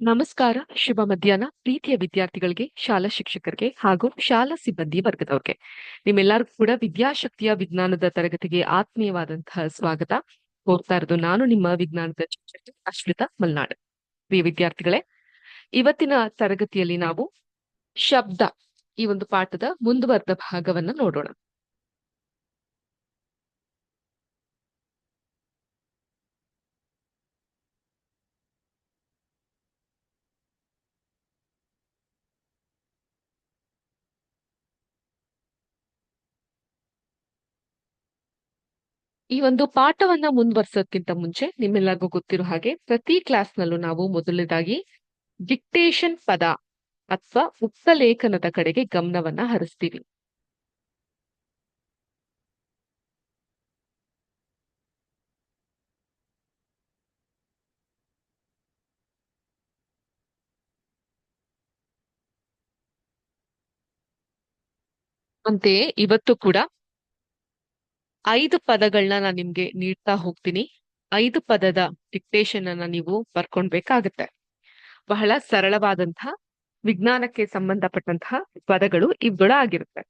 ನಮಸ್ಕಾರ, ಶುಭ ಮಧ್ಯಾಹ್ನ. ಪ್ರೀತಿಯ ವಿದ್ಯಾರ್ಥಿಗಳಿಗೆ, ಶಾಲಾ ಶಿಕ್ಷಕರಿಗೆ ಹಾಗೂ ಶಾಲಾ ಸಿಬ್ಬಂದಿ ವರ್ಗದವ್ರಿಗೆ. ನಿಮ್ಮೆಲ್ಲರಿಗೂ ಕೂಡ ವಿದ್ಯಾಶಕ್ತಿಯ ವಿಜ್ಞಾನದ ತರಗತಿಗೆ ಆತ್ಮೀಯವಾದಂತಹ ಸ್ವಾಗತ. ಹೋಗ್ತಾ ಇರೋದು ನಾನು, ನಿಮ್ಮ ವಿಜ್ಞಾನದ ಶಿಕ್ಷಕಿ ಅಶ್ವಿತಾ ಮಲ್ನಾಡ್. ಪ್ರಿಯ ವಿದ್ಯಾರ್ಥಿಗಳೇ, ಇವತ್ತಿನ ತರಗತಿಯಲ್ಲಿ ನಾವು ಶಬ್ದ ಈ ಒಂದು ಪಾಠದ ಮುಂದುವರೆದ ಭಾಗವನ್ನ ನೋಡೋಣ. ಈ ಒಂದು ಪಾಠವನ್ನ ಮುಂದುವರ್ಸೋದ್ಕಿಂತ ಮುಂಚೆ ನಿಮ್ಮೆಲ್ಲರಿಗೂ ಗೊತ್ತಿರೋ ಹಾಗೆ ಪ್ರತಿ ಕ್ಲಾಸ್ನಲ್ಲೂ ನಾವು ಮೊದಲನೇದಾಗಿ ಡಿಕ್ಟೇಷನ್ ಪದ ಅಥವಾ ಉಕ್ತಲೇಖನದ ಕಡೆಗೆ ಗಮನವನ್ನ ಹರಿಸ್ತೀವಿ. ಅಂತೆಯೇ ಇವತ್ತು ಕೂಡ ಐದು ಪದಗಳನ್ನ ನಾನು ನಿಮ್ಗೆ ನೀಡ್ತಾ ಹೋಗ್ತೀನಿ. ಐದು ಪದದ ಡಿಕ್ಟೇಷನ್ ಅನ್ನ ನೀವು ಬರ್ಕೊಂಡ್ಬೇಕಾಗತ್ತೆ. ಬಹಳ ಸರಳವಾದಂತಹ ವಿಜ್ಞಾನಕ್ಕೆ ಸಂಬಂಧಪಟ್ಟಂತಹ ಪದಗಳು ಇವುಗಳು ಆಗಿರುತ್ತೆ.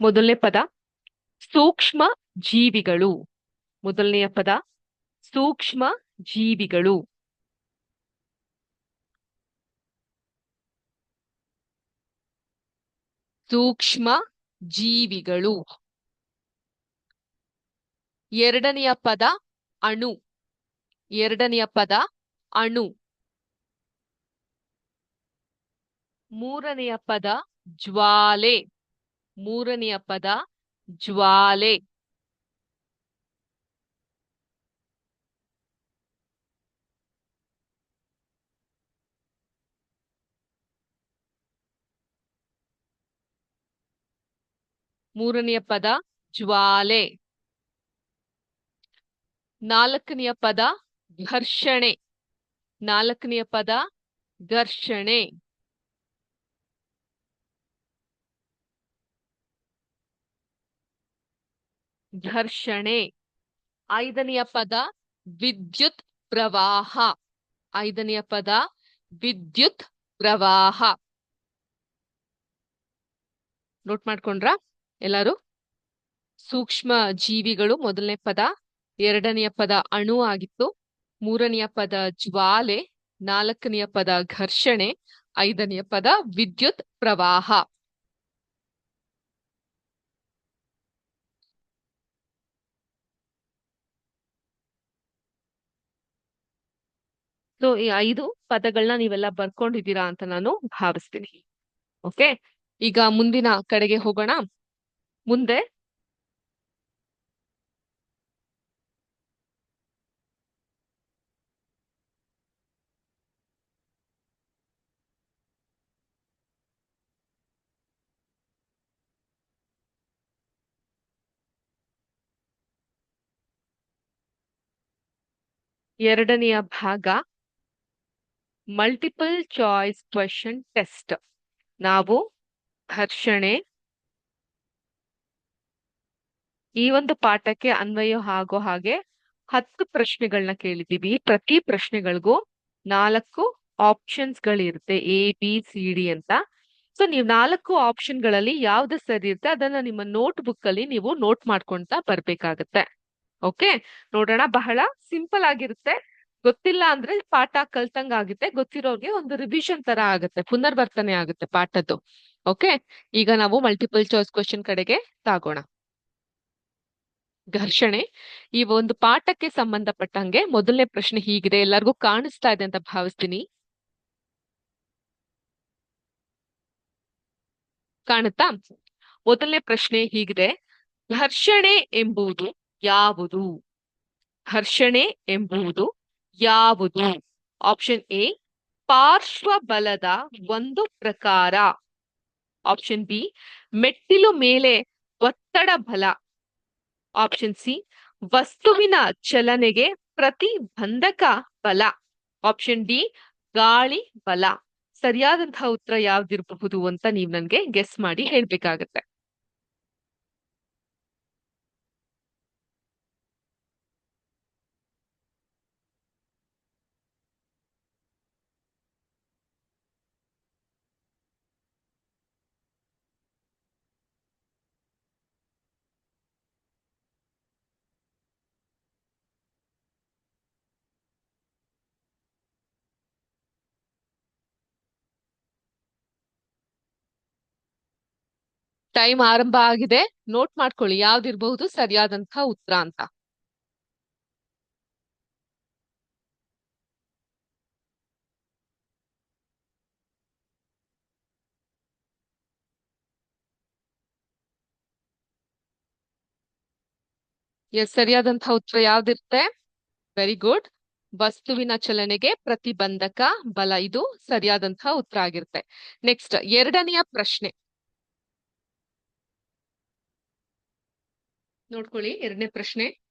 ಮೊದಲನೇ ಪದ, ಸೂಕ್ಷ್ಮ ಜೀವಿಗಳು. ಮೊದಲನೆಯ ಪದ, ಸೂಕ್ಷ್ಮ ಜೀವಿಗಳು. ಸೂಕ್ಷ್ಮ ಜೀವಿಗಳು. ಎರಡನೆಯ ಪದ ಅಣು. ಎರಡನೆಯ ಪದ ಅಣು. ಮೂರನೆಯ ಪದ ಜ್ವಾಲೆ. ಮೂರನೆಯ ಪದ ಜ್ವಾಲೆ. ಮೂರನೆಯ ಪದ ಜ್ವಾಲೆ. ನಾಲ್ಕನೆಯ ಪದ ಘರ್ಷಣೆ. ನಾಲ್ಕನೆಯ ಪದ ಘರ್ಷಣೆ. ಘರ್ಷಣೆ. ಐದನೆಯ ಪದ ವಿದ್ಯುತ್ ಪ್ರವಾಹ. ಐದನೆಯ ಪದ ವಿದ್ಯುತ್ ಪ್ರವಾಹ. ನೋಟ್ ಮಾಡ್ಕೊಂಡ್ರ? ಎಲ್ಲಾರು? ಸೂಕ್ಷ್ಮ ಜೀವಿಗಳು ಮೊದಲನೇ ಪದ, ಎರಡನೆಯ ಪದ ಅಣು ಆಗಿತ್ತು, ಮೂರನೆಯ ಪದ ಜ್ವಾಲೆ, ನಾಲ್ಕನೆಯ ಪದ ಘರ್ಷಣೆ, ಐದನೆಯ ಪದ ವಿದ್ಯುತ್ ಪ್ರವಾಹ. ಸೊ ಈ ಐದು ಪದಗಳನ್ನ ನೀವೆಲ್ಲ ಬರ್ಕೊಂಡಿದ್ದೀರಾ ಅಂತ ನಾನು ಭಾವಿಸ್ತೀನಿ. ಓಕೆ ಈಗ ಮುಂದಿನ ಕಡೆಗೆ ಹೋಗೋಣ. ಮುಂದೆ ಎರಡನೆಯ ಭಾಗ ಮಲ್ಟಿಪಲ್ ಚಾಯ್ಸ್ ಕ್ವೆಶನ್ ಟೆಸ್ಟ್ ನಾವು ಘರ್ಷಣೆ ಈ ಒಂದು ಪಾಠಕ್ಕೆ ಅನ್ವಯ ಆಗೋ ಹಾಗೆ ಹತ್ತು ಪ್ರಶ್ನೆಗಳನ್ನ ಕೇಳಿದೀವಿ ಪ್ರತಿ ಪ್ರಶ್ನೆಗಳಿಗೂ ನಾಲ್ಕು ಆಪ್ಷನ್ಸ್ ಗಳಿರುತ್ತೆ ಎ ಬಿ ಸಿ ಡಿ ಅಂತ. ಸೊ ನೀವು ನಾಲ್ಕು ಆಪ್ಷನ್ಗಳಲ್ಲಿ ಯಾವ್ದು ಸರಿ ಇರುತ್ತೆ ಅದನ್ನ ನಿಮ್ಮ ನೋಟ್ ಬುಕ್ ಅಲ್ಲಿ ನೀವು ನೋಟ್ ಮಾಡ್ಕೊಂತ ಬರ್ಬೇಕಾಗತ್ತೆ. ಓಕೆ ನೋಡೋಣ. ಬಹಳ ಸಿಂಪಲ್ ಆಗಿರುತ್ತೆ. ಗೊತ್ತಿಲ್ಲ ಅಂದ್ರೆ ಪಾಠ ಕಲ್ತಂಗ ಆಗುತ್ತೆ. ಗೊತ್ತಿರೋರ್ಗೆ ಒಂದು ರಿವಿಷನ್ ತರ ಆಗುತ್ತೆ. ಪುನರ್ವರ್ತನೆ ಆಗುತ್ತೆ ಪಾಠದ್ದು. ಓಕೆ ಈಗ ನಾವು ಮಲ್ಟಿಪಲ್ ಚಾಯ್ಸ್ ಕ್ವಶನ್ ಕಡೆಗೆ ತಾಗೋಣ. ಘರ್ಷಣೆ. ಈ ಒಂದು ಪಾಠಕ್ಕೆ ಸಂಬಂಧಪಟ್ಟಂಗೆ ಮೊದಲನೇ ಪ್ರಶ್ನೆ ಹೀಗಿದೆ. ಎಲ್ಲರಿಗೂ ಕಾಣಿಸ್ತಾ ಇದೆ ಅಂತ ಭಾವಿಸ್ತೀನಿ. ಕಾಣುತ್ತಾ? ಮೊದಲನೇ ಪ್ರಶ್ನೆ ಹೀಗಿದೆ. ಘರ್ಷಣೆ ಎಂಬುದು ಯಾವುದು? ಘರ್ಷಣೆ ಎಂಬುದು ಯಾವುದು? ಆಪ್ಷನ್ ಎ, ಪಾರ್ಶ್ವ ಬಲದ ಒಂದು ಪ್ರಕಾರ. ಆಪ್ಷನ್ ಬಿ, ಮೆಟ್ಟಿಲು ಮೇಲೆ ಒತ್ತಡ ಬಲ. ಆಪ್ಷನ್ ಸಿ ವಸ್ತುವಿನ ಚಲನೆಗೆ ಪ್ರತಿಬಂಧಕ ಬಲ. ಆಪ್ಷನ್ ಡಿ ಗಾಳಿ ಬಲ. ಸರಿಯಾದಂತಹ ಉತ್ತರ ಯಾವ್ದಿರಬಹುದು ಅಂತ ನೀವ್ ನನ್ಗೆ ಗೆಸ್ ಮಾಡಿ ಹೇಳ್ಬೇಕಾಗತ್ತೆ. ಟೈಮ್ ಆರಂಭ ಆಗಿದೆ. ನೋಟ್ ಮಾಡ್ಕೊಳ್ಳಿ, ಯಾವ್ದಿರ್ಬಹುದು ಸರಿಯಾದಂತಹ ಉತ್ತರ ಅಂತ. ಎಸ್ ಸರಿಯಾದಂತಹ ಉತ್ತರ ಯಾವ್ದಿರುತ್ತೆ? Very good. ವಸ್ತುವಿನ ಚಲನೆಗೆ ಪ್ರತಿಬಂಧಕ ಬಲ, ಇದು ಸರಿಯಾದಂತಹ ಉತ್ತರ ಆಗಿರುತ್ತೆ. ನೆಕ್ಸ್ಟ್, ಎರಡನೆಯ ಪ್ರಶ್ನೆ. ನೋಡ್ಕೊಳ್ಳಿ. ಎರಡನೇ ಪ್ರಶ್ನೆ.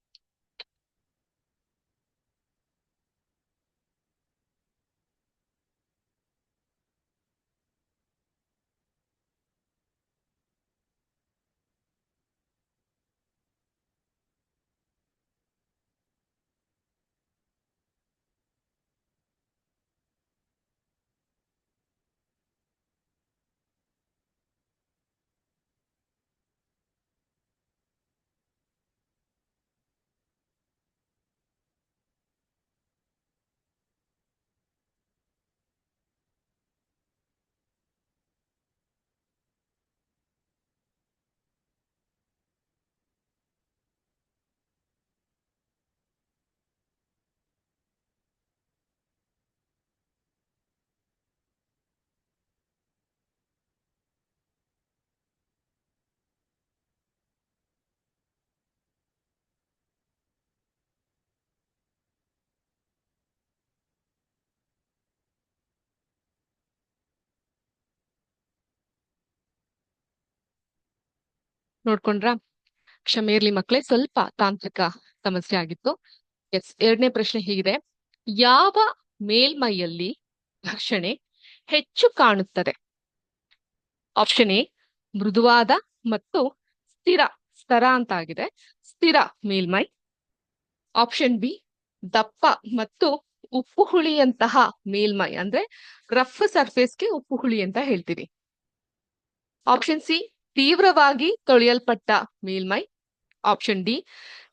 ನೋಡ್ಕೊಂಡ್ರ? ಕ್ಷಮೆ ಇರ್ಲಿ ಮಕ್ಕಳೇ ಸ್ವಲ್ಪ ತಾಂತ್ರಿಕ ಸಮಸ್ಯೆ ಆಗಿತ್ತು. ಎಸ್ ಎರಡನೇ ಪ್ರಶ್ನೆ ಹೀಗಿದೆ. ಯಾವ ಮೇಲ್ಮೈಯಲ್ಲಿ ಘರ್ಷಣೆ ಹೆಚ್ಚು ಕಾಣುತ್ತದೆ? ಆಪ್ಷನ್ ಎ ಮೃದುವಾದ ಮತ್ತು ಸ್ಥಿರ ಸ್ತರ ಅಂತ ಆಗಿದೆ ಸ್ಥಿರ ಮೇಲ್ಮೈ. ಆಪ್ಷನ್ ಬಿ ದಪ್ಪ ಮತ್ತು ಉಪ್ಪು ಹುಳಿಯಂತಹ ಮೇಲ್ಮೈ. ಅಂದ್ರೆ ರಫ್ ಸರ್ಫೇಸ್ಗೆ ಉಪ್ಪು ಹುಳಿ ಅಂತ ಹೇಳ್ತೀವಿ. ಆಪ್ಷನ್ ಸಿ ತೀವ್ರವಾಗಿ ತೊಳೆಯಲ್ಪಟ್ಟ ಮೇಲ್ಮೈ ಆಪ್ಷನ್ ಡಿ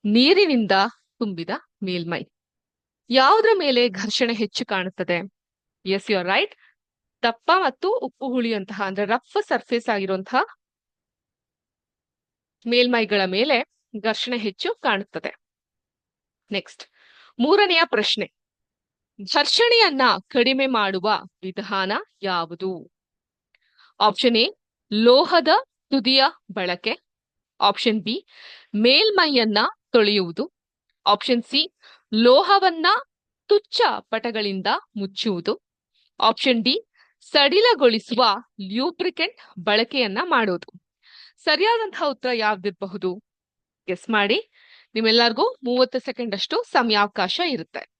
ನೀರಿನಿಂದ ತುಂಬಿದ ಮೇಲ್ಮೈ. ಯಾವುದರ ಮೇಲೆ ಘರ್ಷಣೆ ಹೆಚ್ಚು ಕಾಣುತ್ತದೆ? ಎಸ್ ಯು ಆರ್ ರೈಟ್ ದಪ್ಪ ಮತ್ತು ಉಪ್ಪು ಹುಳಿಯಂತಹ, ಅಂದ್ರೆ ರಫ್ ಸರ್ಫೇಸ್ ಆಗಿರುವಂತಹ ಮೇಲ್ಮೈಗಳ ಮೇಲೆ ಘರ್ಷಣೆ ಹೆಚ್ಚು ಕಾಣುತ್ತದೆ. ನೆಕ್ಸ್ಟ್ ಮೂರನೆಯ ಪ್ರಶ್ನೆ. ಘರ್ಷಣೆಯನ್ನ ಕಡಿಮೆ ಮಾಡುವ ವಿಧಾನ ಯಾವುದು? ಆಪ್ಷನ್ ಎ ಲೋಹದ ತುದಿಯ ಬಳಕೆ ಆಪ್ಷನ್ ಬಿ ಮೇಲ್ಮೈಯನ್ನ ತೊಳೆಯುವುದು ಆಪ್ಷನ್ ಸಿ ಲೋಹವನ್ನ ತುಚ್ಛ ಪಟಗಳಿಂದ ಮುಚ್ಚುವುದು ಆಪ್ಷನ್ ಡಿ ಸಡಿಲಗೊಳಿಸುವ ಲ್ಯೂಬ್ರಿಕೆಂಟ್ ಬಳಕೆಯನ್ನ ಮಾಡುವುದು ಸರಿಯಾದಂತಹ ಉತ್ತರ ಯಾವ್ದಿರಬಹುದು? ಎಸ್ ಮಾಡಿ. ನಿಮ್ಮೆಲ್ಲರಿಗೂ ಮೂವತ್ತು ಸೆಕೆಂಡ್ ಅಷ್ಟು ಸಮಯಾವಕಾಶ ಇರುತ್ತೆ.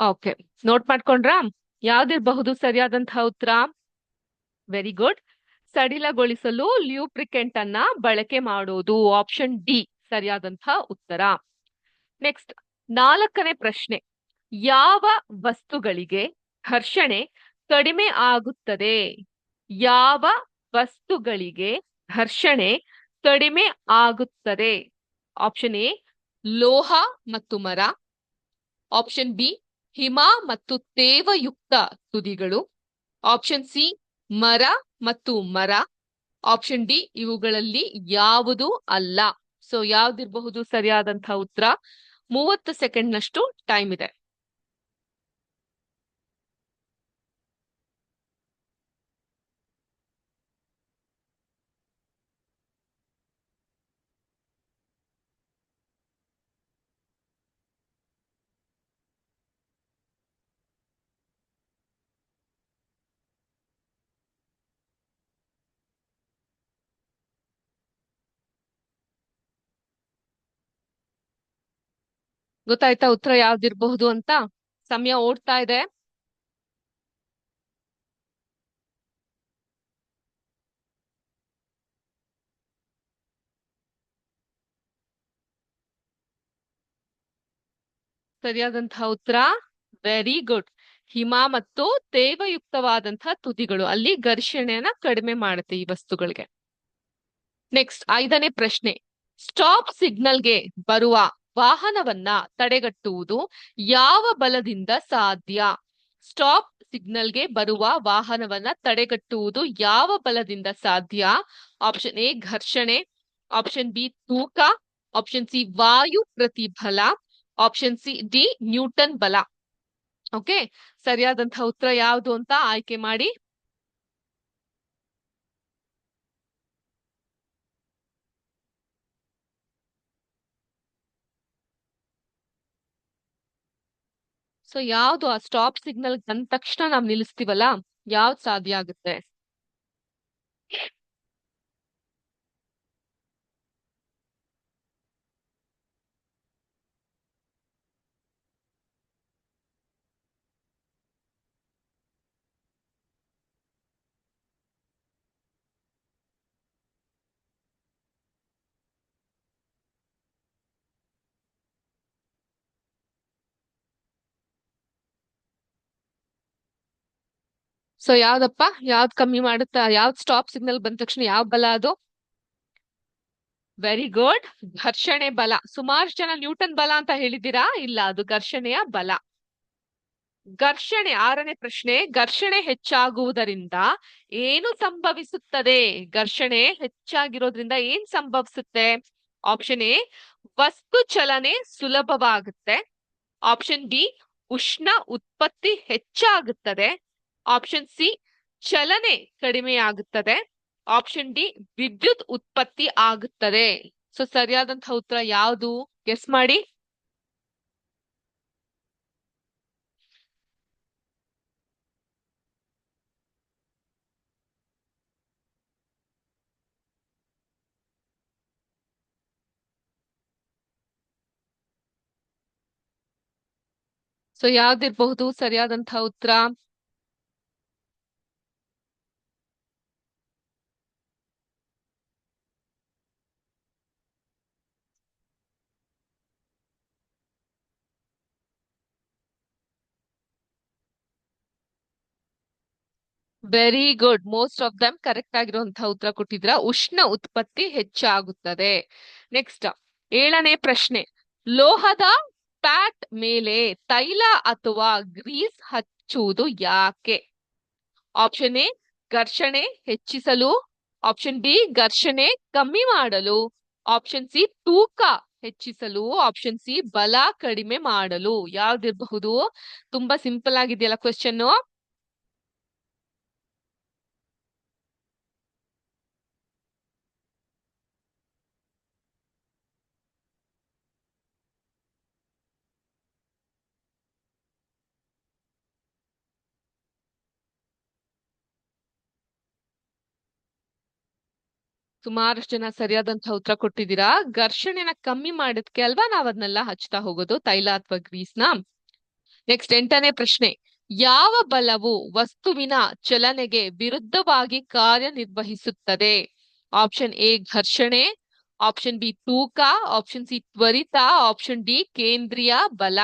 Okay note ಮಾಡ್ಕೊಂಡ್ರಾ? ಯಾವ್ದಿರಬಹುದು ಸರಿಯಾದಂತಹ ಉತ್ತರ? ವೆರಿ ಗುಡ್ ಸಡಿಲಗೊಳಿಸಲು ಲ್ಯೂಪ್ರಿಕೆಂಟ್ ಅನ್ನ ಬಳಕೆ ಮಾಡೋದು ಆಪ್ಷನ್ ಡಿ ಸರಿಯಾದಂತಹ ಉತ್ತರ. ನೆಕ್ಸ್ಟ್ ನಾಲ್ಕನೇ ಪ್ರಶ್ನೆ. ಯಾವ ವಸ್ತುಗಳಿಗೆ ಘರ್ಷಣೆ ಕಡಿಮೆ ಆಗುತ್ತದೆ? ಯಾವ ವಸ್ತುಗಳಿಗೆ ಘರ್ಷಣೆ ಕಡಿಮೆ ಆಗುತ್ತದೆ? ಆಪ್ಷನ್ ಎ ಲೋಹ ಮತ್ತು ಮರ. ಆಪ್ಷನ್ ಬಿ ಹಿಮ ಮತ್ತು ತೇವಯುಕ್ತ ತುದಿಗಳು. ಆಪ್ಷನ್ ಸಿ ಮರ ಮತ್ತು ಮರ. ಆಪ್ಷನ್ ಡಿ ಇವುಗಳಲ್ಲಿ ಯಾವುದು ಅಲ್ಲ. ಸೊ ಯಾವ್ದಿರಬಹುದು ಸರಿಯಾದಂತಹ ಉತ್ತರ. ಮೂವತ್ತು ಸೆಕೆಂಡ್ ನಷ್ಟು ಟೈಮ್ ಇದೆ. ಗೊತ್ತಾಯ್ತಾ ಉತ್ತರ ಯಾವ್ದಿರ್ಬಹುದು ಅಂತ? ಸಮಯ ಓಡ್ತಾ ಇದೆ. ಸರಿಯಾದಂತಹ ಉತ್ತರ? ವೆರಿ ಗುಡ್ ಹಿಮ ಮತ್ತು ತೇವಯುಕ್ತವಾದಂತಹ ತುದಿಗಳು. ಅಲ್ಲಿ ಘರ್ಷಣೆಯನ್ನ ಕಡಿಮೆ ಮಾಡುತ್ತೆ ಈ ವಸ್ತುಗಳಿಗೆ. ನೆಕ್ಸ್ಟ್ ಐದನೇ ಪ್ರಶ್ನೆ. ಸ್ಟಾಪ್ ಸಿಗ್ನಲ್ಗೆ ಬರುವ ವಾಹನವನ್ನ ತಡೆಗಟ್ಟುವುದು ಯಾವ ಬಲದಿಂದ ಸಾಧ್ಯ? ಸ್ಟಾಪ್ ಸಿಗ್ನಲ್ಗೆ ಬರುವ ವಾಹನವನ್ನ ತಡೆಗಟ್ಟುವುದು ಯಾವ ಬಲದಿಂದ ಸಾಧ್ಯ? ಆಪ್ಷನ್ ಎ, ಘರ್ಷಣೆ. ಆಪ್ಷನ್ ಬಿ, ತೂಕ. ಆಪ್ಷನ್ ಸಿ, ವಾಯು ಪ್ರತಿಫಲ. ಆಪ್ಷನ್ ಸಿ, ಡಿ, ನ್ಯೂಟನ್ ಬಲ. ಓಕೆ? ಸರಿಯಾದಂತಹ ಉತ್ತರ ಯಾವುದು ಅಂತ ಆಯ್ಕೆ ಮಾಡಿ. ಸೊ ಯಾವ್ದು ಆ ಸ್ಟಾಪ್ ಸಿಗ್ನಲ್ ಬಂದ ತಕ್ಷಣ ನಾವು ನಿಲ್ಲಿಸ್ತೀವಲ್ಲ ಯಾವ್ದು ಸಾಧ್ಯ ಆಗುತ್ತೆ? ಸೊ ಯಾವ್ದಪ್ಪ? ಯಾವ್ದು ಕಮ್ಮಿ ಮಾಡುತ್ತಾ? ಯಾವ್ದ್ ಸ್ಟಾಪ್ ಸಿಗ್ನಲ್ ಬಂದ ತಕ್ಷಣ ಯಾವ ಬಲ ಅದು? ವೆರಿ ಗುಡ್ ಘರ್ಷಣೆ ಬಲ. ಸುಮಾರು ಜನ ನ್ಯೂಟನ್ ಬಲ ಅಂತ ಹೇಳಿದ್ದೀರಾ? ಇಲ್ಲ, ಅದು ಘರ್ಷಣೆಯ ಬಲ. ಘರ್ಷಣೆ, ಆರನೇ ಪ್ರಶ್ನೆ. ಘರ್ಷಣೆ ಹೆಚ್ಚಾಗುವುದರಿಂದ ಏನು ಸಂಭವಿಸುತ್ತದೆ? ಘರ್ಷಣೆ ಹೆಚ್ಚಾಗಿರೋದ್ರಿಂದ ಏನ್ ಸಂಭವಿಸುತ್ತೆ? ಆಪ್ಷನ್ ಎ ವಸ್ತು ಚಲನೆ ಸುಲಭವಾಗುತ್ತೆ. ಆಪ್ಷನ್ ಬಿ ಉಷ್ಣ ಉತ್ಪತ್ತಿ ಹೆಚ್ಚಾಗುತ್ತದೆ. ಆಪ್ಷನ್ ಸಿ ಚಲನೆ ಕಡಿಮೆಯಾಗುತ್ತದೆ ಆಪ್ಷನ್ ಡಿ ವಿದ್ಯುತ್ ಉತ್ಪತ್ತಿ ಆಗುತ್ತದೆ. ಸೊ ಸರಿಯಾದಂತಹ ಉತ್ತರ ಯಾವುದು? ಎಸ್ ಮಾಡಿ. ಸೊ ಯಾವ್ದಿರ್ಬಹುದು? ಸರಿಯಾದಂತಹ ಉತ್ತರ. Very good most of them correct ಆಗಿರುವಂತಹ ಉತ್ತರ ಕೊಟ್ಟಿದ್ರ ಉಷ್ಣ ಉತ್ಪತ್ತಿ ಹೆಚ್ಚಾಗುತ್ತದೆ. ನೆಕ್ಸ್ಟ್ ಏಳನೇ ಪ್ರಶ್ನೆ. ಲೋಹದ ಪ್ಯಾಟ್ ಮೇಲೆ ತೈಲ ಅಥವಾ ಗ್ರೀಸ್ ಹಚ್ಚುವುದು ಯಾಕೆ? ಆಪ್ಷನ್ ಎ ಘರ್ಷಣೆ ಹೆಚ್ಚಿಸಲು. ಆಪ್ಷನ್ ಬಿ ಘರ್ಷಣೆ ಕಮ್ಮಿ ಮಾಡಲು. ಆಪ್ಷನ್ ಸಿ ತೂಕ ಹೆಚ್ಚಿಸಲು. ಆಪ್ಷನ್ ಸಿ ಬಲ ಕಡಿಮೆ ಮಾಡಲು. ಯಾವ್ದಿರಬಹುದು? ತುಂಬಾ ಸಿಂಪಲ್ ಆಗಿದೆಯಲ್ಲ ಕ್ವೆಶ್ಚನ್ ಸುಮಾರಷ್ಟು ಜನ ಸರಿಯಾದಂತಹ ಉತ್ತರ ಕೊಟ್ಟಿದ್ದೀರಾ? ಘರ್ಷಣೆನ ಕಮ್ಮಿ ಮಾಡೋದಕ್ಕೆ ಅಲ್ವಾ ನಾವ್ ಅದನ್ನೆಲ್ಲ ಹಚ್ತಾ ಹೋಗೋದು ತೈಲ ಅಥವಾ ಗ್ರೀಸ್ನ? ನೆಕ್ಸ್ಟ್ ಎಂಟನೇ ಪ್ರಶ್ನೆ, ಯಾವ ಬಲವು ವಸ್ತುವಿನ ಚಲನೆಗೆ ವಿರುದ್ಧವಾಗಿ ಕಾರ್ಯನಿರ್ವಹಿಸುತ್ತದೆ? ಆಪ್ಷನ್ ಎ, ಘರ್ಷಣೆ, ಆಪ್ಷನ್ ಬಿ, ತೂಕ, ಆಪ್ಷನ್ ಸಿ, ತ್ವರಿತ, ಆಪ್ಷನ್ ಡಿ, ಕೇಂದ್ರೀಯ ಬಲ.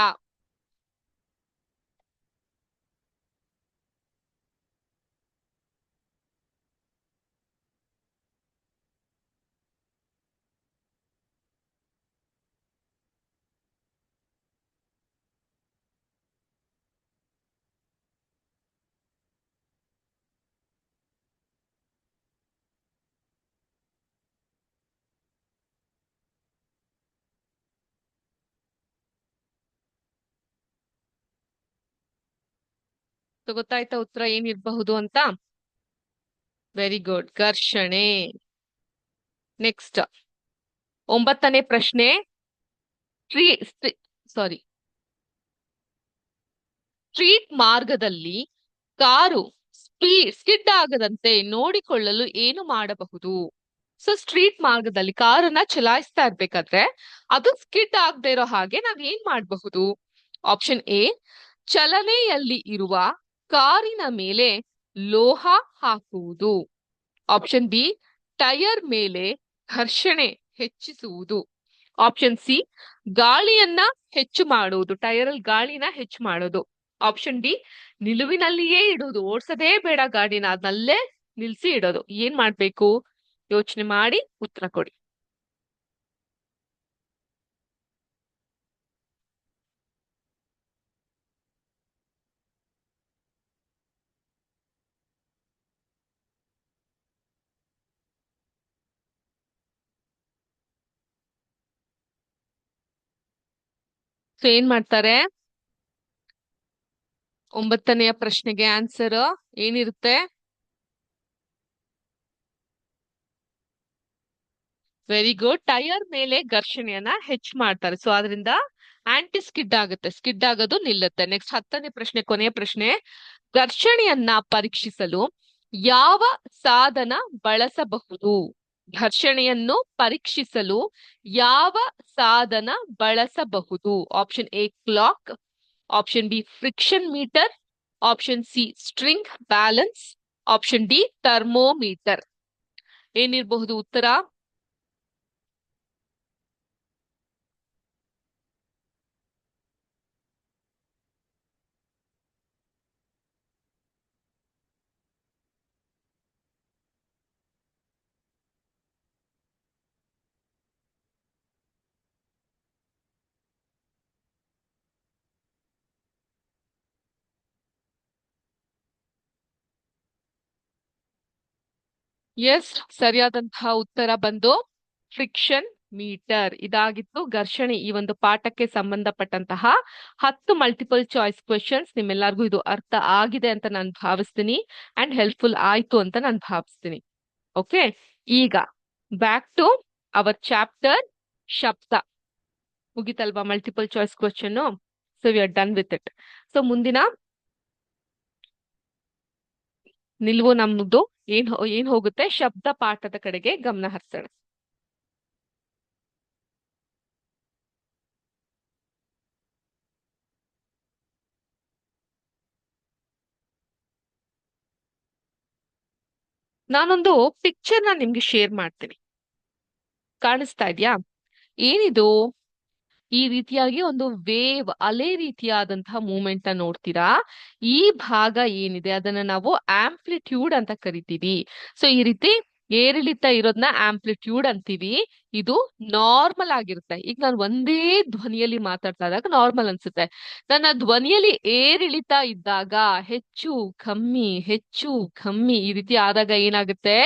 ಸೊ ಗೊತ್ತಾಯ್ತಾ ಉತ್ತರ ಏನಿರಬಹುದು ಅಂತ? ವೆರಿ ಗುಡ್ ಘರ್ಷಣೆ. ನೆಕ್ಸ್ಟ್ ಒಂಬತ್ತನೇ ಪ್ರಶ್ನೆ. ಸ್ಟ್ರೀ ಸಾರಿ ಸ್ಟ್ರೀಟ್ ಮಾರ್ಗದಲ್ಲಿ ಕಾರು ಸ್ಪೀಡ್ ಸ್ಕಿಡ್ ಆಗದಂತೆ ನೋಡಿಕೊಳ್ಳಲು ಏನು ಮಾಡಬಹುದು? ಸೊ ಸ್ಟ್ರೀಟ್ ಮಾರ್ಗದಲ್ಲಿ ಕಾರನ್ನ ಚಲಾಯಿಸ್ತಾ ಇರ್ಬೇಕಾದ್ರೆ ಅದು ಸ್ಕಿಡ್ ಆಗದೆ ಇರೋ ಹಾಗೆ ನಾವ್ ಏನ್ ಮಾಡಬಹುದು? ಆಪ್ಷನ್ ಎ ಚಲನೆಯಲ್ಲಿ ಇರುವ ಕಾರಿನ ಮೇಲೆ ಲೋಹ ಹಾಕುವುದು. ಆಪ್ಷನ್ ಬಿ ಟೈರ್ ಮೇಲೆ ಘರ್ಷಣೆ ಹೆಚ್ಚಿಸುವುದು. ಆಪ್ಷನ್ ಸಿ ಗಾಳಿಯನ್ನ ಹೆಚ್ಚು ಮಾಡುವುದು ಟೈರ್ ಅಲ್ಲಿ ಗಾಳಿನ ಹೆಚ್ಚು ಮಾಡೋದು ಆಪ್ಷನ್ ಡಿ ನಿಲುವಿನಲ್ಲಿಯೇ ಇಡುವುದು, ಓಡಿಸದೇ ಬೇಡ ಗಾಡಿನ ಅದನ್ನಲ್ಲೇ ನಿಲ್ಸಿ ಇಡೋದು. ಏನ್ ಮಾಡ್ಬೇಕು? ಯೋಚನೆ ಮಾಡಿ ಉತ್ತರ ಕೊಡಿ. ಸೊ ಏನ್ ಮಾಡ್ತಾರೆ? ಒಂಬತ್ತನೆಯ ಪ್ರಶ್ನೆಗೆ ಆನ್ಸರ್ ಏನಿರುತ್ತೆ? ವೆರಿ ಗುಡ್ ಟೈರ್ ಮೇಲೆ ಘರ್ಷಣೆಯನ್ನ ಹೆಚ್ಚು ಮಾಡ್ತಾರೆ. ಸೊ ಅದರಿಂದ ಆಂಟಿ ಸ್ಕಿಡ್ ಆಗುತ್ತೆ. ಸ್ಕಿಡ್ ಆಗೋದು ನಿಲ್ಲುತ್ತೆ. ನೆಕ್ಸ್ಟ್ ಹತ್ತನೇ ಪ್ರಶ್ನೆ, ಕೊನೆಯ ಪ್ರಶ್ನೆ. ಘರ್ಷಣೆಯನ್ನ ಪರೀಕ್ಷಿಸಲು ಯಾವ ಸಾಧನ ಬಳಸಬಹುದು? ಘರ್ಷಣೆಯನ್ನು ಪರೀಕ್ಷಿಸಲು ಯಾವ ಸಾಧನ ಬಳಸಬಹುದು? Option A clock option B friction meter option C string balance option D thermometer ಏನಿರಬಹುದು ಉತ್ತರ? ಎಸ್ ಸರಿಯಾದಂತಹ ಉತ್ತರ ಬಂದು ಫ್ರಿಕ್ಷನ್ ಮೀಟರ್ ಇದಾಗಿತ್ತು ಘರ್ಷಣೆ ಈ ಒಂದು ಪಾಠಕ್ಕೆ ಸಂಬಂಧಪಟ್ಟಂತಹ ಹತ್ತು ಮಲ್ಟಿಪಲ್ ಚಾಯ್ಸ್ ಕ್ವೆಶನ್ಸ್ ನಿಮ್ಮೆಲ್ಲರಿಗೂ ಇದು ಅರ್ಥ ಆಗಿದೆ ಅಂತ ನಾನು ಭಾವಿಸ್ತೀನಿ ಅಂಡ್ ಹೆಲ್ಪ್ಫುಲ್ ಆಯ್ತು ಅಂತ ನಾನು ಭಾವಿಸ್ತೀನಿ. ಓಕೆ ಈಗ ಬ್ಯಾಕ್ ಟು ಅವರ್ ಚಾಪ್ಟರ್ ಶಬ್ದ. ಮುಗಿತಲ್ವಾ multiple choice question so we are done with it so ಮುಂದಿನ ನಿಲುವು ನಮ್ದು ಏನ್ ಏನ್ ಹೋಗುತ್ತೆ? ಶಬ್ದ ಪಾಠದ ಕಡೆಗೆ ಗಮನ ಹರಿಸೋಣ. ನಾನೊಂದು ಪಿಕ್ಚರ್ನ ನಿಮ್ಗೆ ಶೇರ್ ಮಾಡ್ತೀನಿ. ಕಾಣಿಸ್ತಾ ಇದ್ಯಾ? ಏನಿದು? ಈ ರೀತಿಯಾಗಿ ಒಂದು ವೇವ್ ಅಲೆ ರೀತಿಯಾದಂತಹ ಮೂಮೆಂಟ್ನ ನೋಡ್ತೀರಾ? ಈ ಭಾಗ ಏನಿದೆ? ಅದನ್ನ ನಾವು ಆಂಪ್ಲಿಟ್ಯೂಡ್ ಅಂತ ಕರಿತೀವಿ. ಸೊ ಈ ರೀತಿ ಏರಿಳಿತ ಇರೋದನ್ನ ಆಂಪ್ಲಿಟ್ಯೂಡ್ ಅಂತೀವಿ. ಇದು ನಾರ್ಮಲ್ ಆಗಿರುತ್ತೆ. ಈಗ ನಾನು ಒಂದೇ ಧ್ವನಿಯಲ್ಲಿ ಮಾತಾಡ್ತಾ ಇದ್ದಾಗ ನಾರ್ಮಲ್ ಅನ್ಸುತ್ತೆ. ನನ್ನ ಧ್ವನಿಯಲ್ಲಿ ಏರಿಳಿತ ಇದ್ದಾಗ ಹೆಚ್ಚು, ಕಮ್ಮಿ ಹೆಚ್ಚು, ಕಮ್ಮಿ ಈ ರೀತಿ ಆದಾಗ ಏನಾಗುತ್ತೆ?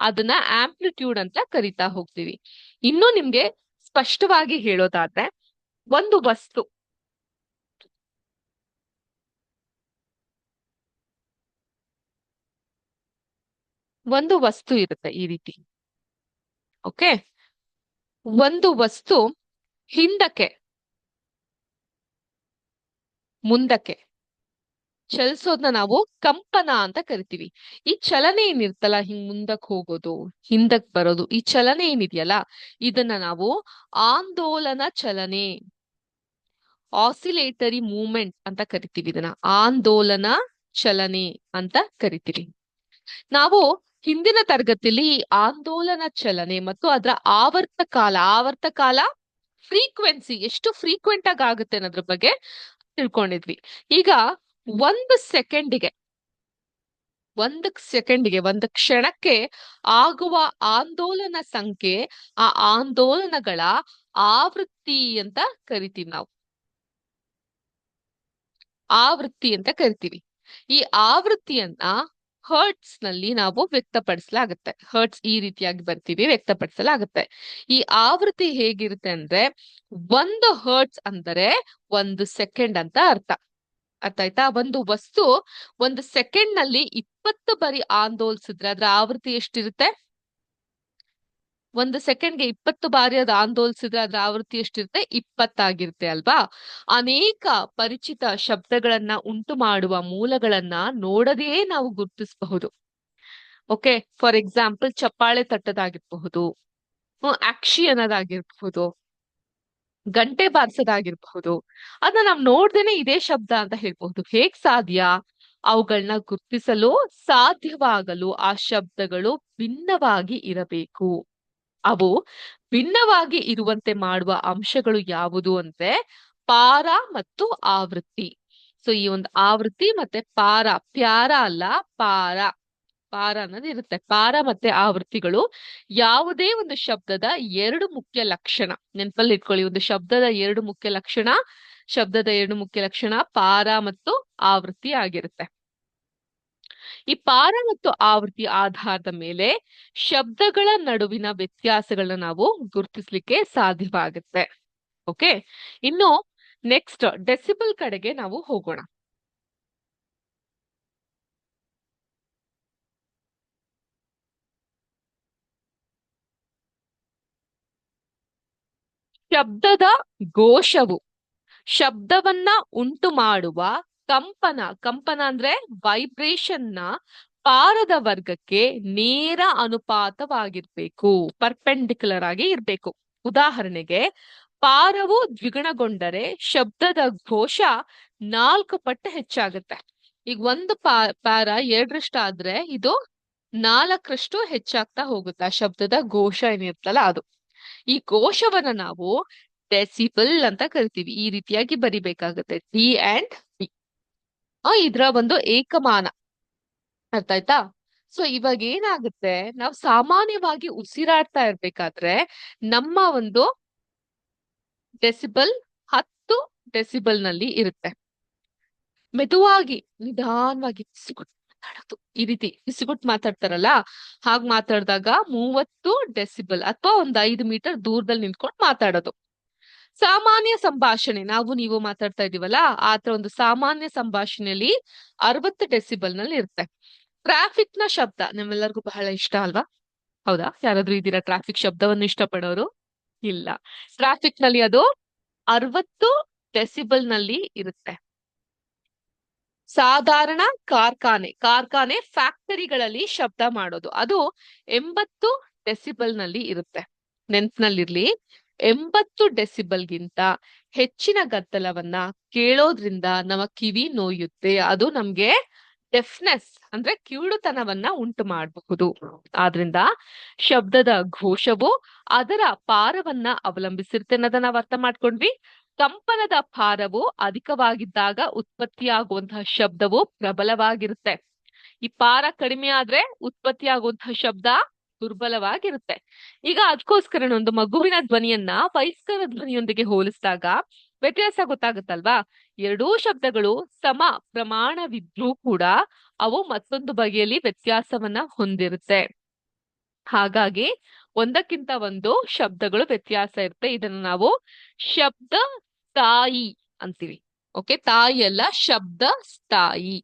ಅದನ್ನ ಆಂಪ್ಲಿಟ್ಯೂಡ್ ಅಂತ ಕರಿತಾ ಹೋಗ್ತೀವಿ. ಇನ್ನು ನಿಮ್ಗೆ ಸ್ಪಷ್ಟವಾಗಿ ಹೇಳೋದಾದ್ರೆ ಒಂದು ವಸ್ತು. ಒಂದು ವಸ್ತು ಇರುತ್ತೆ ಈ ರೀತಿ. ಓಕೆ? ಒಂದು ವಸ್ತು ಹಿಂದಕ್ಕೆ. ಮುಂದಕ್ಕೆ. ಚಲಿಸೋದನ್ನ ನಾವು ಕಂಪನ ಅಂತ ಕರಿತೀವಿ. ಈ ಚಲನೆ ಏನಿರ್ತಲ್ಲ ಹಿಂಗ್ ಮುಂದಕ್ಕೆ ಹೋಗೋದು, ಹಿಂದಕ್ ಬರೋದು, ಈ ಚಲನೆ ಏನಿದೆಯಲ್ಲ, ಇದನ್ನ ನಾವು ಆಂದೋಲನ ಚಲನೆ ಆಸಿಲೇಟರಿ ಮೂವ್ಮೆಂಟ್ ಅಂತ ಕರಿತೀವಿ ಇದನ್ನ. ಆಂದೋಲನ ಚಲನೆ ಅಂತ ಕರಿತೀವಿ. ನಾವು ಹಿಂದಿನ ತರಗತಿಯಲ್ಲಿ ಆಂದೋಲನ ಚಲನೆ ಮತ್ತು ಅದರ ಆವರ್ತ ಕಾಲ ಆವರ್ತ ಕಾಲ ಫ್ರೀಕ್ವೆನ್ಸಿ ಎಷ್ಟು ಫ್ರೀಕ್ವೆಂಟ್ ಆಗಿ ಆಗುತ್ತೆ ಅನ್ನೋದ್ರ ಬಗ್ಗೆ ತಿಳ್ಕೊಂಡಿದ್ವಿ. ಈಗ ಒಂದು ಸೆಕೆಂಡಿಗೆ ಒಂದು ಸೆಕೆಂಡಿಗೆ ಒಂದು ಕ್ಷಣಕ್ಕೆ ಆಗುವ ಆಂದೋಲನ ಸಂಖ್ಯೆ, ಆ ಆಂದೋಲನಗಳ ಆವೃತ್ತಿ ಅಂತ ಕರಿತೀವಿ ನಾವು. ಆವೃತ್ತಿ ಅಂತ ಕರಿತೀವಿ. ಈ ಆವೃತ್ತಿಯನ್ನ ಹರ್ಟ್ಸ್ನಲ್ಲಿ ನಾವು ವ್ಯಕ್ತಪಡಿಸಲಾಗುತ್ತೆ. ಹರ್ಟ್ಸ್ ಈ ರೀತಿಯಾಗಿ ಬರ್ತೀವಿ, ವ್ಯಕ್ತಪಡಿಸಲಾಗುತ್ತೆ. ಈ ಆವೃತ್ತಿ ಹೇಗಿರುತ್ತೆ ಅಂದ್ರೆ ಒಂದು ಹರ್ಟ್ಸ್ ಅಂದರೆ ಒಂದು ಸೆಕೆಂಡ್ ಅಂತ ಅರ್ಥ. ಅರ್ಥ ಆಯ್ತಾ? ಒಂದು ವಸ್ತು ಒಂದು ಸೆಕೆಂಡ್ನಲ್ಲಿ ಇಪ್ಪತ್ತು ಬಾರಿ ಆಂದೋಲಿಸಿದ್ರೆ ಅದರ ಆವೃತ್ತಿ ಎಷ್ಟಿರುತ್ತೆ? ಒಂದು ಸೆಕೆಂಡ್ಗೆ ಇಪ್ಪತ್ತು ಬಾರಿ ಅದು ಆಂದೋಲಿಸಿದ್ರೆ ಅದ್ರ ಆವೃತ್ತಿ ಎಷ್ಟಿರುತ್ತೆ? ಇಪ್ಪತ್ತಾಗಿರುತ್ತೆ ಅಲ್ವಾ? ಅನೇಕ ಪರಿಚಿತ ಶಬ್ದಗಳನ್ನ ಉಂಟು ಮಾಡುವ ಮೂಲಗಳನ್ನ ನೋಡದೇ ನಾವು ಗುರುತಿಸಬಹುದು. ಓಕೆ ಫಾರ್ ಎಕ್ಸಾಂಪಲ್ ಚಪ್ಪಾಳೆ ತಟ್ಟದಾಗಿರ್ಬಹುದು ಅಕ್ಷಿ ಅನ್ನೋದಾಗಿರ್ಬಹುದು, ಗಂಟೆ ಬಾರಿಸೋದಾಗಿರ್ಬಹುದು, ಅದನ್ನ ನಾವ್ ನೋಡ್ದೇನೆ ಇದೇ ಶಬ್ದ ಅಂತ ಹೇಳ್ಬಹುದು. ಹೇಗ್ ಸಾಧ್ಯ? ಅವುಗಳನ್ನ ಗುರ್ತಿಸಲು ಸಾಧ್ಯವಾಗಲು ಆ ಶಬ್ದಗಳು ಭಿನ್ನವಾಗಿ ಇರಬೇಕು. ಅವು ಭಿನ್ನವಾಗಿ ಇರುವಂತೆ ಮಾಡುವ ಅಂಶಗಳು ಯಾವುದು ಅಂದ್ರೆ ಪಾರ ಮತ್ತು ಆವೃತ್ತಿ. ಸೊ ಈ ಒಂದು ಆವೃತ್ತಿ ಮತ್ತೆ ಪಾರ, ಪ್ಯಾರ ಅಲ್ಲ, ಪಾರ. ಪಾರ ಅನ್ನೋದು ಇರುತ್ತೆ. ಪಾರ ಮತ್ತೆ ಆವೃತ್ತಿಗಳು ಯಾವುದೇ ಒಂದು ಶಬ್ದದ ಎರಡು ಮುಖ್ಯ ಲಕ್ಷಣ. ನೆನಪಲ್ಲಿ ಇಟ್ಕೊಳ್ಳಿ, ಒಂದು ಶಬ್ದದ ಎರಡು ಮುಖ್ಯ ಲಕ್ಷಣ, ಶಬ್ದದ ಎರಡು ಮುಖ್ಯ ಲಕ್ಷಣ ಪಾರ ಮತ್ತು ಆವೃತ್ತಿ ಆಗಿರುತ್ತೆ. ಈ ಪಾರ ಮತ್ತು ಆವೃತ್ತಿ ಆಧಾರದ ಮೇಲೆ ಶಬ್ದಗಳ ನಡುವಿನ ವ್ಯತ್ಯಾಸಗಳನ್ನ ನಾವು ಗುರುತಿಸ್ಲಿಕ್ಕೆ ಸಾಧ್ಯವಾಗುತ್ತೆ. ಓಕೆ? ಇನ್ನು ನೆಕ್ಸ್ಟ್ ಡೆಸಿಬಲ್ ಕಡೆಗೆ ನಾವು ಹೋಗೋಣ. ಶಬ್ದದ ಘೋಷವು, ಶಬ್ದವನ್ನ ಉಂಟು ಮಾಡುವ ಕಂಪನ ಕಂಪನ ಅಂದ್ರೆ ವೈಬ್ರೇಷನ್ನ ಪಾರದ ವರ್ಗಕ್ಕೆ ನೇರ ಅನುಪಾತವಾಗಿರ್ಬೇಕು ಪರ್ಪೆಂಡಿಕ್ಯುಲರ್ ಆಗಿ ಇರ್ಬೇಕು. ಉದಾಹರಣೆಗೆ, ಪಾರವು ದ್ವಿಗುಣಗೊಂಡರೆ ಶಬ್ದದ ಘೋಷ ನಾಲ್ಕು ಪಟ್ಟು ಹೆಚ್ಚಾಗುತ್ತೆ. ಈಗ ಒಂದು ಪಾ, ಪಾರ ಎರಡರಷ್ಟಾದ್ರೆ ಇದು ನಾಲ್ಕರಷ್ಟು ಹೆಚ್ಚಾಗ್ತಾ ಹೋಗುತ್ತೆ. ಶಬ್ದದ ಘೋಷ ಏನಿರ್ತಲ್ಲ ಅದು. ಈ ಘೋಷವನ್ನ ನಾವು ಡೆಸಿಬಲ್ ಅಂತ ಕರಿತೀವಿ. ಈ ರೀತಿಯಾಗಿ ಬರಿಬೇಕಾಗುತ್ತೆ. ಡಿ ಅಂಡ್ ಇದ್ರ ಒಂದು ಏಕಮಾನ. ಅರ್ಥ ಆಯ್ತಾ? ಸೊ ಇವಾಗ ಏನಾಗುತ್ತೆ? ನಾವು ಸಾಮಾನ್ಯವಾಗಿ ಉಸಿರಾಡ್ತಾ ಇರ್ಬೇಕಾದ್ರೆ ನಮ್ಮ ಒಂದು ಡೆಸಿಬಲ್ ಹತ್ತು ಡೆಸಿಬಲ್ನಲ್ಲಿ ಇರುತ್ತೆ. ಮೆದುವಾಗಿ, ನಿಧಾನವಾಗಿ ಮಾತಾಡೋದು. ಈ ರೀತಿ ಬಿಸಿಗುಟ್ ಮಾತಾಡ್ತಾರಲ್ಲ? ಹಾಗ್ ಮಾತಾಡಿದಾಗ ಮೂವತ್ತು ಡೆಸಿಬಲ್ ಅಥವಾ ಒಂದ್ ಐದು ಮೀಟರ್ ದೂರದಲ್ಲಿ ನಿಂತ್ಕೊಂಡು ಮಾತಾಡೋದು. ಸಾಮಾನ್ಯ ಸಂಭಾಷಣೆ, ನಾವು ನೀವು ಮಾತಾಡ್ತಾ ಇದೀವಲ್ಲ ಆತರ ಒಂದು ಸಾಮಾನ್ಯ ಸಂಭಾಷಣೆಯಲ್ಲಿ ಅರವತ್ತು ಡೆಸಿಬಲ್ನಲ್ಲಿ ಇರುತ್ತೆ. ಟ್ರಾಫಿಕ್ನ ಶಬ್ದ, ನಿಮ್ಮೆಲ್ಲರಿಗೂ ಬಹಳ ಇಷ್ಟ ಅಲ್ವಾ? ಹೌದಾ? ಯಾರಾದ್ರೂ ಇದ್ದೀರಾ ಟ್ರಾಫಿಕ್ ಶಬ್ದವನ್ನು ಇಷ್ಟಪಡೋರು? ಇಲ್ಲ. ಟ್ರಾಫಿಕ್ನಲ್ಲಿ ಅದು ಅರವತ್ತು ಡೆಸಿಬಲ್ನಲ್ಲಿ ಇರುತ್ತೆ. ಸಾಧಾರಣ ಕಾರ್ಖಾನೆ ಕಾರ್ಖಾನೆ ಫ್ಯಾಕ್ಟರಿಗಳಲ್ಲಿ ಶಬ್ದ ಮಾಡೋದು. ಅದು ಎಂಬತ್ತು ಡೆಸಿಬಲ್ನಲ್ಲಿ ಇರುತ್ತೆ. ನೆನ್ಪಿನಲ್ಲಿರ್ಲಿ. ಎಂಬತ್ತು ಡೆಸಿಬಲ್ಗಿಂತ ಹೆಚ್ಚಿನ ಗದ್ದಲವನ್ನ ಕೇಳೋದ್ರಿಂದ ನಮ್ಮ ಕಿವಿ ನೋಯುತ್ತೆ. ಅದು ನಮ್ಗೆ ಡೆಫ್ನೆಸ್ ಅಂದ್ರೆ ಕಿವುಡುತನವನ್ನ ಉಂಟು ಮಾಡಬಹುದು. ಆದ್ರಿಂದ ಶಬ್ದದ ಘೋಷವು ಅದರ ಪಾರವನ್ನ ಅವಲಂಬಿಸಿರುತ್ತೆ ಅನ್ನೋದನ್ನ ನಾವು ಅರ್ಥ ಮಾಡ್ಕೊಂಡ್ವಿ. ಕಂಪನದ ಭಾರವು ಅಧಿಕವಾಗಿದ್ದಾಗ ಉತ್ಪತ್ತಿಯಾಗುವಂತಹ ಶಬ್ದವು ಪ್ರಬಲವಾಗಿರುತ್ತೆ. ಈ ಪಾರ ಕಡಿಮೆ ಆದ್ರೆ ಉತ್ಪತ್ತಿಯಾಗುವಂತಹ ಶಬ್ದ ದುರ್ಬಲವಾಗಿರುತ್ತೆ. ಈಗ ಅದಕ್ಕೋಸ್ಕರ ಒಂದು ಮಗುವಿನ ಧ್ವನಿಯನ್ನ ವಯಸ್ಕರ ಧ್ವನಿಯೊಂದಿಗೆ ಹೋಲಿಸಿದಾಗ ವ್ಯತ್ಯಾಸ ಗೊತ್ತಾಗುತ್ತಲ್ವಾ? ಎರಡೂ ಶಬ್ದಗಳು ಸಮ ಪ್ರಮಾಣವಿದ್ರೂ ಕೂಡ ಅವು ಮತ್ತೊಂದು ಬಗೆಯಲ್ಲಿ ವ್ಯತ್ಯಾಸವನ್ನ ಹೊಂದಿರುತ್ತೆ. ಹಾಗಾಗಿ ಒಂದಕ್ಕಿಂತ ಒಂದು ಶಬ್ದಗಳು ವ್ಯತ್ಯಾಸ ಇರುತ್ತೆ. ಇದನ್ನ ನಾವು ಶಬ್ದ ತಾಯಿ ಅಂತೀವಿ. ಓಕೆ ತಾಯಿ ಅಲ್ಲ ಶಬ್ದ ಸ್ಥಾಯಿ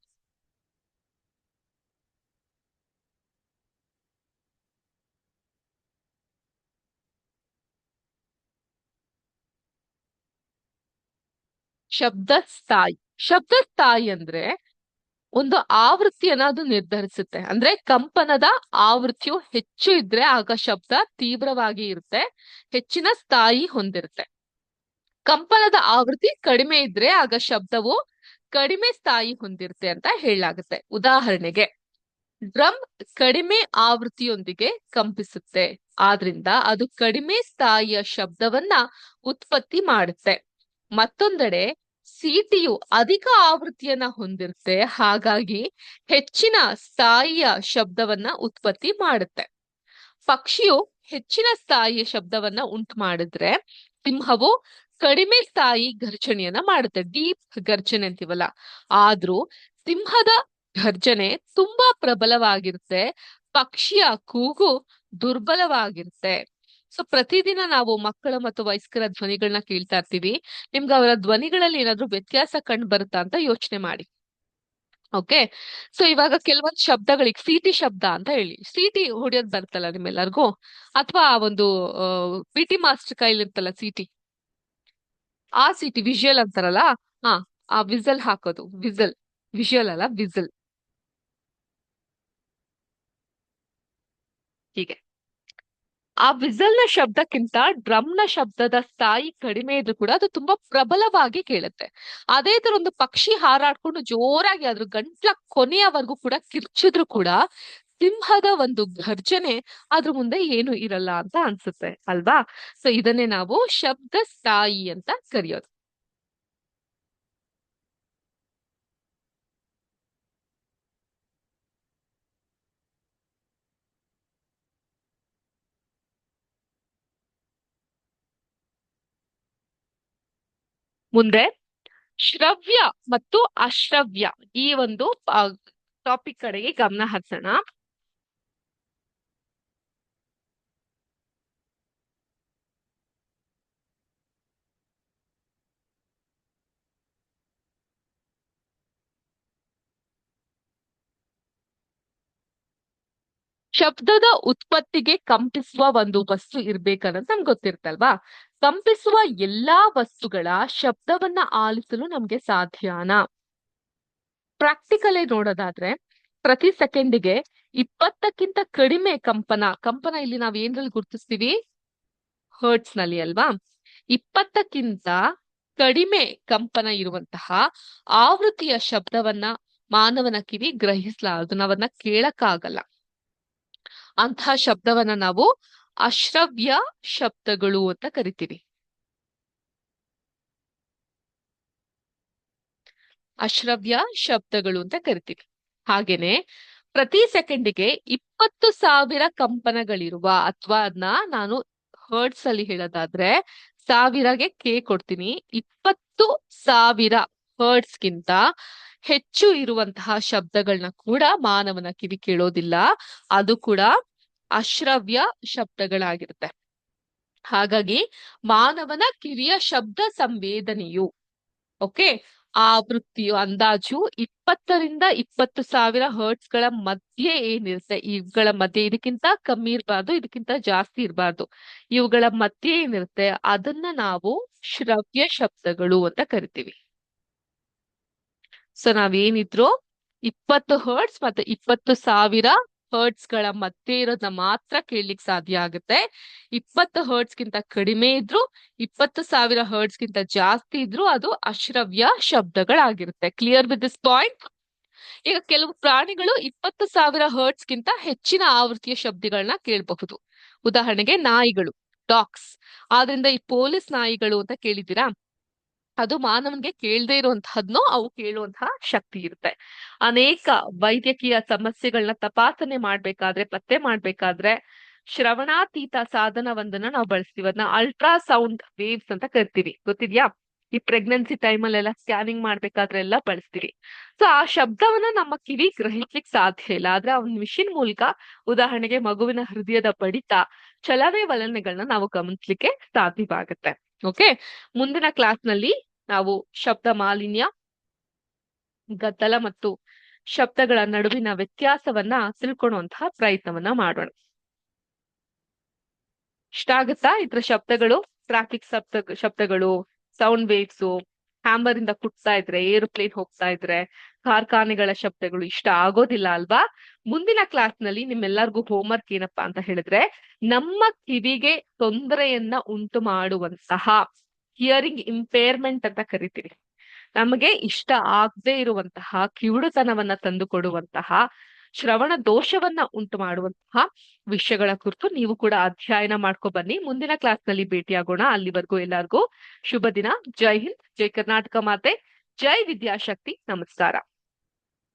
ಶಬ್ದ ಸ್ಥಾಯಿ ಶಬ್ದ ಸ್ಥಾಯಿ ಅಂದ್ರೆ ಒಂದು ಆವೃತ್ತಿಯನ್ನ ಅದು ನಿರ್ಧರಿಸುತ್ತೆ. ಅಂದ್ರೆ ಕಂಪನದ ಆವೃತ್ತಿಯು ಹೆಚ್ಚು ಇದ್ರೆ ಆಗ ಶಬ್ದ ತೀವ್ರವಾಗಿ ಇರುತ್ತೆ, ಹೆಚ್ಚಿನ ಸ್ಥಾಯಿ ಹೊಂದಿರುತ್ತೆ. ಕಂಪನದ ಆವೃತ್ತಿ ಕಡಿಮೆ ಇದ್ರೆ ಆಗ ಶಬ್ದವು ಕಡಿಮೆ ಸ್ಥಾಯಿ ಹೊಂದಿರುತ್ತೆ ಅಂತ ಹೇಳಲಾಗುತ್ತೆ. ಉದಾಹರಣೆಗೆ, ಡ್ರಮ್ ಕಡಿಮೆ ಆವೃತ್ತಿಯೊಂದಿಗೆ ಕಂಪಿಸುತ್ತೆ, ಆದ್ರಿಂದ ಅದು ಕಡಿಮೆ ಸ್ಥಾಯಿಯ ಶಬ್ದವನ್ನ ಉತ್ಪತ್ತಿ ಮಾಡುತ್ತೆ. ಮತ್ತೊಂದೆಡೆ ಸೀಟಿಯು ಅಧಿಕ ಆವೃತ್ತಿಯನ್ನ ಹೊಂದಿರುತ್ತೆ. ಹಾಗಾಗಿ ಹೆಚ್ಚಿನ ಸ್ಥಾಯಿಯ ಶಬ್ದವನ್ನ ಉತ್ಪತ್ತಿ ಮಾಡುತ್ತೆ. ಪಕ್ಷಿಯು ಹೆಚ್ಚಿನ ಸ್ಥಾಯಿಯ ಶಬ್ದವನ್ನ ಉಂಟು ಮಾಡಿದ್ರೆ ಸಿಂಹವು ಕಡಿಮೆ ಸ್ಥಾಯಿ ಘರ್ಜಣೆಯನ್ನ ಮಾಡುತ್ತೆ. ಡೀಪ್ ಘರ್ಜನೆ ಅಂತೀವಲ್ಲ. ಆದ್ರೂ ಸಿಂಹದ ಘರ್ಜನೆ ತುಂಬಾ ಪ್ರಬಲವಾಗಿರುತ್ತೆ. ಪಕ್ಷಿಯ ಕೂಗು ದುರ್ಬಲವಾಗಿರುತ್ತೆ. ಸೊ ಪ್ರತಿದಿನ ನಾವು ಮಕ್ಕಳ ಮತ್ತು ವಯಸ್ಕರ ಧ್ವನಿಗಳನ್ನ ಕೇಳ್ತಾ ಇರ್ತೀವಿ. ನಿಮ್ಗೆ ಅವರ ಧ್ವನಿಗಳಲ್ಲಿ ಏನಾದ್ರೂ ವ್ಯತ್ಯಾಸ ಕಂಡು ಬರುತ್ತಾ ಅಂತ ಯೋಚನೆ ಮಾಡಿ. ಓಕೆ? ಸೊ ಇವಾಗ ಕೆಲವೊಂದು ಶಬ್ದಗಳಿಗೆ ಸಿಟಿ ಶಬ್ದ ಅಂತ ಹೇಳಿ. ಸಿಟಿ ಹೊಡಿಯೋದ್ ಬರ್ತಲ್ಲ ನಿಮ್ಮೆಲ್ಲರಿಗೂ? ಅಥವಾ ಒಂದು ಪಿ ಟಿ ಮಾಸ್ಟರ್ ಕೈಲಿರ್ತಲ್ಲ ಸಿಟಿ? ಆ ಸಿಟಿ ವಿಜುವಲ್ ಅಂತಾರಲ್ಲ? ಹಾ, ಆ ವಿಸಲ್ ಹಾಕೋದು. ವಿಸಲ್ ವಿಜುವಲ್ ಅಲ್ಲ ವಿಸಲ್ ಹೀಗೆ. ಆ ವಿಸಲ್ನ ಶಬ್ದಕ್ಕಿಂತ ಡ್ರಮ್ನ ಶಬ್ದದ ಸ್ಥಾಯಿ ಕಡಿಮೆ ಇದ್ರೂ ಕೂಡ ಅದು ತುಂಬಾ ಪ್ರಬಲವಾಗಿ ಕೇಳುತ್ತೆ. ಅದೇ ತರ ಒಂದು ಪಕ್ಷಿ ಹಾರಾಡ್ಕೊಂಡು ಜೋರಾಗಿ ಅದ್ರ ಗಂಟ್ಲ ಕೊನೆಯವರೆಗೂ ಕೂಡ ಕಿರ್ಚಿದ್ರು ಕೂಡ ಸಿಂಹದ ಒಂದು ಘರ್ಜನೆ ಅದ್ರ ಮುಂದೆ ಏನು ಇರಲ್ಲ ಅಂತ ಅನ್ಸುತ್ತೆ, ಅಲ್ವಾ? ಸೊ ಇದನ್ನೇ ನಾವು ಶಬ್ದ ಸ್ಥಾಯಿ ಅಂತ ಕರೆಯೋದು. ಮುಂದೆ ಶ್ರವ್ಯ ಮತ್ತು ಅಶ್ರವ್ಯ ಈ ಒಂದು ಟಾಪಿಕ್ ಕಡೆಗೆ ಗಮನ ಹರಿಸೋಣ. ಶಬ್ದದ ಉತ್ಪತ್ತಿಗೆ ಕಂಪಿಸುವ ಒಂದು ವಸ್ತು ಇರ್ಬೇಕನ್ನೋದು ನಮ್ಗೆ ಗೊತ್ತಿರ್ತಲ್ವಾ? ಕಂಪಿಸುವ ಎಲ್ಲಾ ವಸ್ತುಗಳ ಶಬ್ದವನ್ನ ಆಲಿಸಲು ನಮ್ಗೆ ಸಾಧ್ಯನ? ಪ್ರಾಕ್ಟಿಕಲಿ ನೋಡೋದಾದ್ರೆ, ಪ್ರತಿ ಸೆಕೆಂಡಿಗೆ ಇಪ್ಪತ್ತಕ್ಕಿಂತ ಕಡಿಮೆ ಕಂಪನ ಕಂಪನ ಇಲ್ಲಿ ನಾವ್ ಏನ್ರಲ್ಲಿ ಗುರುತಿಸ್ತೀವಿ? ಹರ್ಟ್ಸ್ನಲ್ಲಿ ಅಲ್ವಾ? ಇಪ್ಪತ್ತಕ್ಕಿಂತ ಕಡಿಮೆ ಕಂಪನ ಇರುವಂತಹ ಆವೃತ್ತಿಯ ಶಬ್ದವನ್ನ ಮಾನವನ ಕಿವಿ ಗ್ರಹಿಸಲಾರದು. ನಾವನ್ನ ಕೇಳಕ್ಕಾಗಲ್ಲ. ಅಂತಹ ಶಬ್ದವನ್ನ ನಾವು ಅಶ್ರವ್ಯ ಶಬ್ದಗಳು ಅಂತ ಕರಿತೀವಿ. ಅಶ್ರವ್ಯ ಶಬ್ದಗಳು ಅಂತ ಕರಿತೀವಿ. ಹಾಗೇನೆ ಪ್ರತಿ ಸೆಕೆಂಡಿಗೆ ಇಪ್ಪತ್ತು ಸಾವಿರ ಕಂಪನಗಳಿರುವ ಅಥವಾ ಅದನ್ನ ನಾನು ಹರ್ಡ್ಸ್ ಅಲ್ಲಿ ಹೇಳೋದಾದ್ರೆ ಸಾವಿರಗೆ ಕೆ ಕೊಡ್ತೀನಿ. ಇಪ್ಪತ್ತು ಸಾವಿರ ಹರ್ಡ್ಸ್ಗಿಂತ ಹೆಚ್ಚು ಇರುವಂತಹ ಶಬ್ದಗಳನ್ನ ಕೂಡ ಮಾನವನ ಕಿವಿ ಕೇಳೋದಿಲ್ಲ. ಅದು ಕೂಡ ಅಶ್ರವ್ಯ ಶಬ್ದಗಳಾಗಿರುತ್ತೆ. ಹಾಗಾಗಿ ಮಾನವನ ಕಿವಿಯ ಶಬ್ದ ಸಂವೇದನೆಯು, ಓಕೆ? ಆವೃತ್ತಿಯು ಅಂದಾಜು ಇಪ್ಪತ್ತರಿಂದ ಇಪ್ಪತ್ತು ಸಾವಿರ ಹರ್ಟ್ಸ್ಗಳ ಮಧ್ಯೆ ಏನಿರುತ್ತೆ. ಇವುಗಳ ಮಧ್ಯೆ ಇದಕ್ಕಿಂತ ಕಮ್ಮಿ ಇರಬಾರ್ದು, ಇದಕ್ಕಿಂತ ಜಾಸ್ತಿ ಇರಬಾರ್ದು. ಇವುಗಳ ಮಧ್ಯೆ ಏನಿರುತ್ತೆ, ಅದನ್ನ ನಾವು ಶ್ರವ್ಯ ಶಬ್ದಗಳು ಅಂತ ಕರಿತೀವಿ. ಸೊ ನಾವೇನಿದ್ರು ಇಪ್ಪತ್ತು ಹರ್ಟ್ಸ್ ಮತ್ತೆ ಇಪ್ಪತ್ತು ಸಾವಿರ ಹರ್ಟ್ಸ್ಗಳ ಮಧ್ಯೆ ಇರೋದನ್ನ ಮಾತ್ರ ಕೇಳಲಿಕ್ಕೆ ಸಾಧ್ಯ ಆಗುತ್ತೆ. ಇಪ್ಪತ್ತು ಹರ್ಟ್ಸ್ ಗಿಂತ ಕಡಿಮೆ ಇದ್ರು, ಇಪ್ಪತ್ತು ಸಾವಿರ ಹರ್ಟ್ಸ್ ಗಿಂತ ಜಾಸ್ತಿ ಇದ್ರು ಅದು ಅಶ್ರವ್ಯ ಶಬ್ದಗಳಾಗಿರುತ್ತೆ. ಕ್ಲಿಯರ್ ವಿತ್ ದಿಸ್ ಪಾಯಿಂಟ್ ಈಗ ಕೆಲವು ಪ್ರಾಣಿಗಳು ಇಪ್ಪತ್ತು ಸಾವಿರ ಹರ್ಟ್ಸ್ ಗಿಂತ ಹೆಚ್ಚಿನ ಆವೃತ್ತಿಯ ಶಬ್ದಗಳನ್ನ ಕೇಳಬಹುದು. ಉದಾಹರಣೆಗೆ ನಾಯಿಗಳು ಡಾಕ್ಸ್ ಆದ್ರಿಂದ ಈ ಪೊಲೀಸ್ ನಾಯಿಗಳು ಅಂತ ಕೇಳಿದ್ದೀರಾ? ಅದು ಮಾನವನಿಗೆ ಕೇಳದೆ ಇರುವಂತಹದ್ನೋ ಅವು ಕೇಳುವಂತಹ ಶಕ್ತಿ ಇರುತ್ತೆ. ಅನೇಕ ವೈದ್ಯಕೀಯ ಸಮಸ್ಯೆಗಳನ್ನ ತಪಾಸಣೆ ಮಾಡ್ಬೇಕಾದ್ರೆ, ಪತ್ತೆ ಮಾಡ್ಬೇಕಾದ್ರೆ ಶ್ರವಣಾತೀತ ಸಾಧನವೊಂದನ್ನ ನಾವು ಬಳಸ್ತೀವಿ. ಅದನ್ನ ಅಲ್ಟ್ರಾಸೌಂಡ್ ವೇವ್ಸ್ ಅಂತ ಕರಿತೀವಿ. ಗೊತ್ತಿದ್ಯಾ? ಈ ಪ್ರೆಗ್ನೆನ್ಸಿ ಟೈಮಲ್ಲೆಲ್ಲ ಸ್ಕ್ಯಾನಿಂಗ್ ಮಾಡ್ಬೇಕಾದ್ರೆ ಎಲ್ಲ ಬಳಸ್ತೀವಿ. ಸೊ ಆ ಶಬ್ದವನ್ನ ನಮ್ಮ ಕಿವಿ ಗ್ರಹಿಸ್ಲಿಕ್ಕೆ ಸಾಧ್ಯ ಇಲ್ಲ. ಆದ್ರೆ ಅವ್ನ ಮಿಷಿನ್ ಮೂಲಕ ಉದಾಹರಣೆಗೆ ಮಗುವಿನ ಹೃದಯದ ಬಡಿತ, ಚಲನೆ ವಲನೆಗಳನ್ನ ನಾವು ಗಮನಿಸ್ಲಿಕ್ಕೆ ಸಾಧ್ಯವಾಗುತ್ತೆ. ಓಕೆ ಮುಂದಿನ ಕ್ಲಾಸ್ನಲ್ಲಿ ನಾವು ಶಬ್ದ ಮಾಲಿನ್ಯ, ಗದ್ದಲ ಮತ್ತು ಶಬ್ದಗಳ ನಡುವಿನ ವ್ಯತ್ಯಾಸವನ್ನ ತಿಳ್ಕೊಳ್ಳುವಂತಹ ಪ್ರಯತ್ನವನ್ನ ಮಾಡೋಣ. ಇಷ್ಟ ಆಗುತ್ತಾ ಇದ್ರ ಶಬ್ದಗಳು? ಟ್ರಾಫಿಕ್ ಶಬ್ದ, ಶಬ್ದಗಳು ಸೌಂಡ್ ವೇವ್ಸು ಹ್ಯಾಮರ್ ಇಂದ ಕುಟ್ತಾ ಇದ್ರೆ ಏರೋಪ್ಲೇನ್ ಹೋಗ್ತಾ ಇದ್ರೆ, ಕಾರ್ಖಾನೆಗಳ ಶಬ್ದಗಳು ಇಷ್ಟ ಆಗೋದಿಲ್ಲ ಅಲ್ವಾ? ಮುಂದಿನ ಕ್ಲಾಸ್ನಲ್ಲಿ ನಿಮ್ಮೆಲ್ಲರಿಗೂ ಹೋಮ್ವರ್ಕ್ ಏನಪ್ಪಾ ಅಂತ ಹೇಳಿದ್ರೆ, ನಮ್ಮ ಕಿವಿಗೆ ತೊಂದರೆಯನ್ನ ಉಂಟು ಮಾಡುವಂತಹ ಹಿಯರಿಂಗ್ ಇಂಪೇರ್ಮೆಂಟ್ ಅಂತ ಕರಿತೀವಿ. ನಮಗೆ ಇಷ್ಟ ಆಗದೆ ಇರುವಂತಹ, ಕಿವುಡುತನವನ್ನ ತಂದು ಕೊಡುವಂತಹ, ಶ್ರವಣ ದೋಷವನ್ನ ಉಂಟು ಮಾಡುವಂತಹ ವಿಷಯಗಳ ಕುರಿತು ನೀವು ಕೂಡ ಅಧ್ಯಯನ ಮಾಡ್ಕೊ ಬನ್ನಿ. ಮುಂದಿನ ಕ್ಲಾಸ್ನಲ್ಲಿ ಭೇಟಿಯಾಗೋಣ. ಅಲ್ಲಿವರೆಗೂ ಎಲ್ಲರಿಗೂ ಶುಭ ದಿನ. ಜೈ ಹಿಂದ್, ಜೈ ಕರ್ನಾಟಕ ಮಾತೆ. ಜೈ ವಿದ್ಯಾಶಕ್ತಿ. ನಮಸ್ಕಾರ.